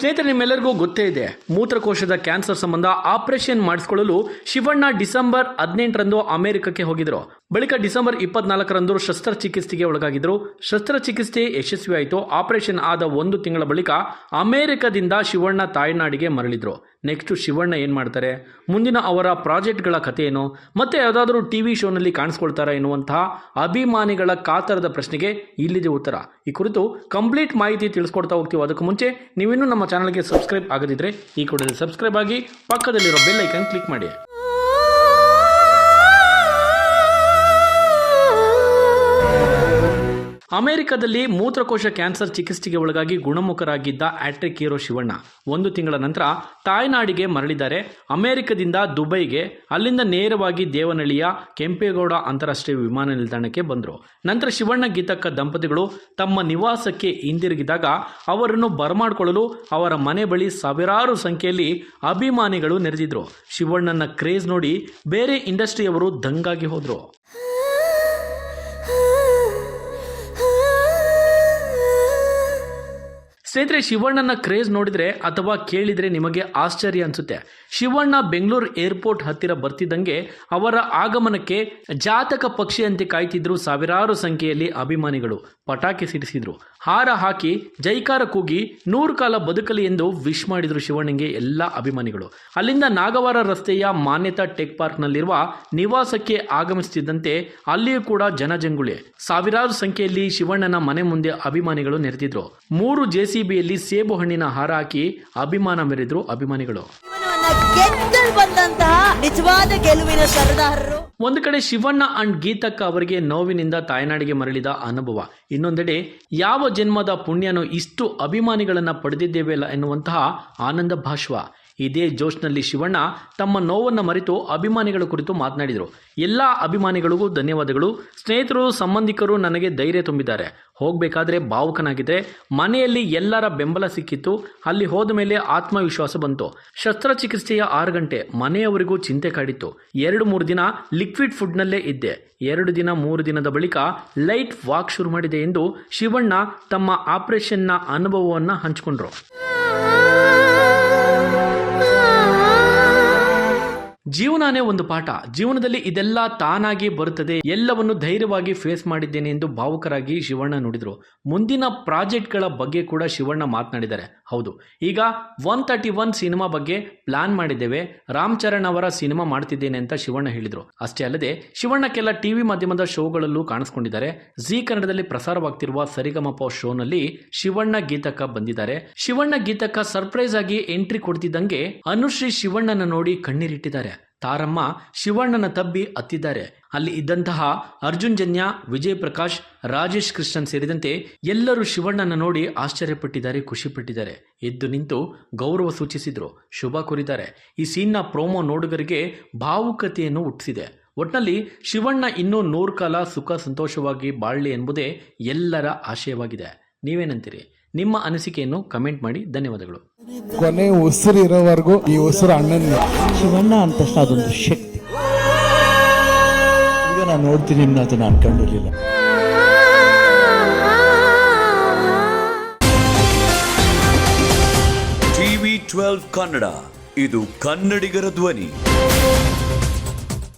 ಸ್ನೇಹಿತರೆ, ನಿಮ್ಮೆಲ್ಲರಿಗೂ ಗೊತ್ತೇ ಇದೆ. ಮೂತ್ರಕೋಶದ ಕ್ಯಾನ್ಸರ್ ಸಂಬಂಧ ಆಪರೇಷನ್ ಮಾಡಿಸಿಕೊಳ್ಳಲು ಶಿವಣ್ಣ ಡಿಸೆಂಬರ್ ಹದಿನೆಂಟರಂದು ಅಮೆರಿಕಕ್ಕೆ ಹೋಗಿದ್ರು. ಬಳಿಕ ಡಿಸೆಂಬರ್ ಇಪ್ಪತ್ನಾಲ್ಕರಂದು ಶಸ್ತ್ರಚಿಕಿತ್ಸೆಗೆ ಒಳಗಾಗಿದ್ರು. ಶಸ್ತ್ರಚಿಕಿತ್ಸೆ ಯಶಸ್ವಿಯಾಯಿತು. ಆಪರೇಷನ್ ಆದ ಒಂದು ತಿಂಗಳ ಬಳಿಕ ಅಮೆರಿಕದಿಂದ ಶಿವಣ್ಣ ತಾಯ್ನಾಡಿಗೆ ಮರಳಿದ್ರು. ನೆಕ್ಸ್ಟ್ ಶಿವಣ್ಣ ಏನ್ ಮಾಡ್ತಾರೆ? ಮುಂದಿನ ಅವರ ಪ್ರಾಜೆಕ್ಟ್ಗಳ ಕಥೆ ಏನು ಮತ್ತೆ ಯಾವುದಾದ್ರೂ ಟಿವಿ ಶೋನಲ್ಲಿ ಕಾಣಿಸ್ಕೊಳ್ತಾರಾ ಎನ್ನುವಂತಹ ಅಭಿಮಾನಿಗಳ ಕಾತರದ ಪ್ರಶ್ನೆಗೆ ಇಲ್ಲಿದೆ ಉತ್ತರ. ಈ ಕುರಿತು ಕಂಪ್ಲೀಟ್ ಮಾಹಿತಿ ತಿಳಿಸ್ಕೊಡ್ತಾ ಹೋಗ್ತೀವಿ. ಅದಕ್ಕೂ ಮುಂಚೆ ನೀವಿನ್ನೂ ನಮ್ಮ ಚಾನಲ್ಗೆ ಸಬ್ಸ್ಕ್ರೈಬ್ ಆಗದಿದ್ರೆ ಈ ಕೂಡಲೇ ಸಬ್ಸ್ಕ್ರೈಬ್ ಆಗಿ ಪಕ್ಕದಲ್ಲಿರೋ ಬೆಲ್ಲೈಕನ್ ಕ್ಲಿಕ್ ಮಾಡಿ. ಅಮೆರಿಕದಲ್ಲಿ ಮೂತ್ರಕೋಶ ಕ್ಯಾನ್ಸರ್ ಚಿಕಿತ್ಸೆಗೆ ಒಳಗಾಗಿ ಗುಣಮುಖರಾಗಿದ್ದ ಆಟ್ರಿಕ್ ಹೀರೋ ಶಿವಣ್ಣ. ಒಂದು ತಿಂಗಳ ನಂತರ ತಾಯ್ನಾಡಿಗೆ ಮರಳಿದ್ದಾರೆ. ಅಮೆರಿಕದಿಂದ ದುಬೈಗೆ, ಅಲ್ಲಿಂದ ನೇರವಾಗಿ ದೇವನಹಳ್ಳಿಯ ಕೆಂಪೇಗೌಡ ಅಂತಾರಾಷ್ಟ್ರೀಯ ವಿಮಾನ ನಿಲ್ದಾಣಕ್ಕೆ ಬಂದರು. ನಂತರ ಶಿವಣ್ಣ ಗೀತಕ್ಕ ದಂಪತಿಗಳು ತಮ್ಮ ನಿವಾಸಕ್ಕೆ ಹಿಂದಿರುಗಿದಾಗ ಅವರನ್ನು ಬರಮಾಡಿಕೊಳ್ಳಲು ಅವರ ಮನೆ ಬಳಿ ಸಾವಿರಾರು ಸಂಖ್ಯೆಯಲ್ಲಿ ಅಭಿಮಾನಿಗಳು ನೆರೆದಿದ್ರು. ಶಿವಣ್ಣನ ಕ್ರೇಜ್ ನೋಡಿ ಬೇರೆ ಇಂಡಸ್ಟ್ರಿಯವರು ದಂಗಾಗಿ ಹೋದರು. ಸ್ನೇಹಿತರೆ, ಶಿವಣ್ಣನ ಕ್ರೇಜ್ ನೋಡಿದ್ರೆ ಅಥವಾ ಕೇಳಿದ್ರೆ ನಿಮಗೆ ಆಶ್ಚರ್ಯ ಅನ್ಸುತ್ತೆ. ಶಿವಣ್ಣ ಬೆಂಗಳೂರು ಏರ್ಪೋರ್ಟ್ ಹತ್ತಿರ ಬರ್ತಿದ್ದಂಗೆ ಅವರ ಆಗಮನಕ್ಕೆ ಜಾತಕ ಪಕ್ಷಿಯಂತೆ ಕಾಯ್ತಿದ್ರು ಸಾವಿರಾರು ಸಂಖ್ಯೆಯಲ್ಲಿ ಅಭಿಮಾನಿಗಳು. ಪಟಾಕಿ ಸಿಡಿಸಿದ್ರು. ಹಾರ ಹಾಕಿ ಜೈಕಾರ ಕೂಗಿ ನೂರು ಕಾಲ ಬದುಕಲಿ ಎಂದು ವಿಶ್ ಮಾಡಿದ್ರು ಶಿವಣ್ಣಗೆ ಎಲ್ಲ ಅಭಿಮಾನಿಗಳು. ಅಲ್ಲಿಂದ ನಾಗವಾರ ರಸ್ತೆಯ ಮಾನ್ಯತಾ ಟೆಕ್ ಪಾರ್ಕ್ನಲ್ಲಿರುವ ನಿವಾಸಕ್ಕೆ ಆಗಮಿಸುತ್ತಿದ್ದಂತೆ ಅಲ್ಲಿಯೂ ಕೂಡ ಜನಜಂಗುಳಿ. ಸಾವಿರಾರು ಸಂಖ್ಯೆಯಲ್ಲಿ ಶಿವಣ್ಣನ ಮನೆ ಮುಂದೆ ಅಭಿಮಾನಿಗಳು ನೆರೆದಿದ್ರು. ಮೂರು ಜೆಸಿಬಿಯಲ್ಲಿ ಸೇಬು ಹಣ್ಣಿನ ಹಾರ ಹಾಕಿ ಅಭಿಮಾನ ಮೆರೆದ್ರು ಅಭಿಮಾನಿಗಳು. ಬಂದಂತಹ ನಿಜವಾದ ಗೆಲುವಿನ ಸರದಾರರು. ಒಂದು ಕಡೆ ಶಿವಣ್ಣ ಅಂಡ್ ಗೀತಕ್ಕ ಅವರಿಗೆ ನೋವಿನಿಂದ ತಾಯ್ನಾಡಿಗೆ ಮರಳಿದ ಅನುಭವ. ಇನ್ನೊಂದೆಡೆ ಯಾವ ಜನ್ಮದ ಪುಣ್ಯನು ಇಷ್ಟು ಅಭಿಮಾನಿಗಳನ್ನ ಪಡೆದಿದ್ದೇವೆಲ್ಲ ಎನ್ನುವಂತಹ ಆನಂದ ಭಾಷ್ವ. ಇದೇ ಜೋಶ್ನಲ್ಲಿ ಶಿವಣ್ಣ ತಮ್ಮ ನೋವನ್ನು ಮರೆತು ಅಭಿಮಾನಿಗಳ ಕುರಿತು ಮಾತನಾಡಿದರು. ಎಲ್ಲ ಅಭಿಮಾನಿಗಳಿಗೂ ಧನ್ಯವಾದಗಳು. ಸ್ನೇಹಿತರು, ಸಂಬಂಧಿಕರು ನನಗೆ ಧೈರ್ಯ ತುಂಬಿದ್ದಾರೆ. ಹೋಗಬೇಕಾದ್ರೆ ಭಾವುಕನಾಗಿದ್ದೆ. ಮನೆಯಲ್ಲಿ ಎಲ್ಲರ ಬೆಂಬಲ ಸಿಕ್ಕಿತ್ತು. ಅಲ್ಲಿ ಹೋದ ಮೇಲೆ ಆತ್ಮವಿಶ್ವಾಸ ಬಂತು. ಶಸ್ತ್ರಚಿಕಿತ್ಸೆಯ ಆರು ಗಂಟೆ ಮನೆಯವರಿಗೂ ಚಿಂತೆ ಕಾಡಿತ್ತು. ಎರಡು ಮೂರು ದಿನ ಲಿಕ್ವಿಡ್ ಫುಡ್ನಲ್ಲೇ ಇದ್ದೆ. ಎರಡು ದಿನ, ಮೂರು ದಿನದ ಬಳಿಕ ಲೈಟ್ ವಾಕ್ ಶುರು ಮಾಡಿದೆ ಎಂದು ಶಿವಣ್ಣ ತಮ್ಮ ಆಪರೇಷನ್ನ ಅನುಭವವನ್ನು ಹಂಚಿಕೊಂಡ್ರು. ಜೀವನನೇ ಒಂದು ಪಾಠ. ಜೀವನದಲ್ಲಿ ಇದೆಲ್ಲ ತಾನಾಗಿ ಬರುತ್ತದೆ. ಎಲ್ಲವನ್ನು ಧೈರ್ಯವಾಗಿ ಫೇಸ್ ಮಾಡಿದ್ದೇನೆ ಎಂದು ಭಾವುಕರಾಗಿ ಶಿವಣ್ಣ ನುಡಿದರು. ಮುಂದಿನ ಪ್ರಾಜೆಕ್ಟ್ಗಳ ಬಗ್ಗೆ ಕೂಡ ಶಿವಣ್ಣ ಮಾತನಾಡಿದ್ದಾರೆ. ಹೌದು. ಈಗ ಒನ್ ತರ್ಟಿ ಒನ್ ಸಿನಿಮಾ ಬಗ್ಗೆ ಪ್ಲಾನ್ ಮಾಡಿದ್ದೇವೆ. ರಾಮ್ ಚರಣ್ ಅವರ ಸಿನಿಮಾ ಮಾಡ್ತಿದ್ದೇನೆ ಅಂತ ಶಿವಣ್ಣ ಹೇಳಿದರು. ಅಷ್ಟೇ ಅಲ್ಲದೆ ಶಿವಣ್ಣ ಕೆಲ ಟಿವಿ ಮಾಧ್ಯಮದ ಶೋಗಳಲ್ಲೂ ಕಾಣಿಸ್ಕೊಂಡಿದ್ದಾರೆ. ಜೀ ಕನ್ನಡದಲ್ಲಿ ಪ್ರಸಾರವಾಗ್ತಿರುವ ಸರಿಗಮಪ ಶೋನಲ್ಲಿ ಶಿವಣ್ಣ ಗೀತಕ್ಕ ಬಂದಿದ್ದಾರೆ. ಶಿವಣ್ಣ ಗೀತಕ್ಕ ಸರ್ಪ್ರೈಸ್ ಆಗಿ ಎಂಟ್ರಿ ಕೊಡ್ತಿದ್ದಂಗೆ ಅನುಶ್ರೀ ಶಿವಣ್ಣನ ನೋಡಿ ಕಣ್ಣೀರಿಟ್ಟಿದ್ದಾರೆ. ತಾರಮ್ಮ ಶಿವಣ್ಣನ ತಬ್ಬಿ ಅತ್ತಿದ್ದಾರೆ ಅಲ್ಲಿ ಇದ್ದಂತಹ ಅರ್ಜುನ್ ಜನ್ಯ ವಿಜಯ್ ಪ್ರಕಾಶ್ ರಾಜೇಶ್ ಕೃಷ್ಣನ್ ಸೇರಿದಂತೆ ಎಲ್ಲರೂ ಶಿವಣ್ಣನ ನೋಡಿ ಆಶ್ಚರ್ಯಪಟ್ಟಿದ್ದಾರೆ, ಖುಷಿಪಟ್ಟಿದ್ದಾರೆ. ಎದ್ದು ನಿಂತು ಗೌರವ ಸೂಚಿಸಿದ್ರು. ಶುಭ ಕೋರಿದ್ದಾರೆ. ಈ ಸೀನ್ನ ಪ್ರೋಮೋ ನೋಡುಗರಿಗೆ ಭಾವುಕತೆಯನ್ನು ಹುಟ್ಟಿಸಿದೆ. ಒಟ್ನಲ್ಲಿ ಶಿವಣ್ಣ ಇನ್ನೂ ನೂರು ಕಾಲ ಸುಖ ಸಂತೋಷವಾಗಿ ಬಾಳಲಿ ಎಂಬುದೇ ಎಲ್ಲರ ಆಶಯವಾಗಿದೆ. ನೀವೇನಂತೀರಿ? ನಿಮ್ಮ ಅನಿಸಿಕೆಯನ್ನು ಕಮೆಂಟ್ ಮಾಡಿ. ಧನ್ಯವಾದಗಳು. ಕೊನೆ ಉಸಿರು ಇರೋವರೆಗೂ ಈ ಉಸಿರು ಅಣ್ಣನ ಶಿವಣ್ಣ ಅಂದ ತಕ್ಷಣ ಅದೊಂದು ಶಕ್ತಿ. ಈಗ ನಾನು ನೋಡ್ತೀನಿ ಅದು ನಾನು ಕಂಡಿರಲಿಲ್ಲ ಟಿವಿ ಟ್ವೆಲ್ವ್ ಕನ್ನಡ ಇದು ಕನ್ನಡಿಗರ ಧ್ವನಿ.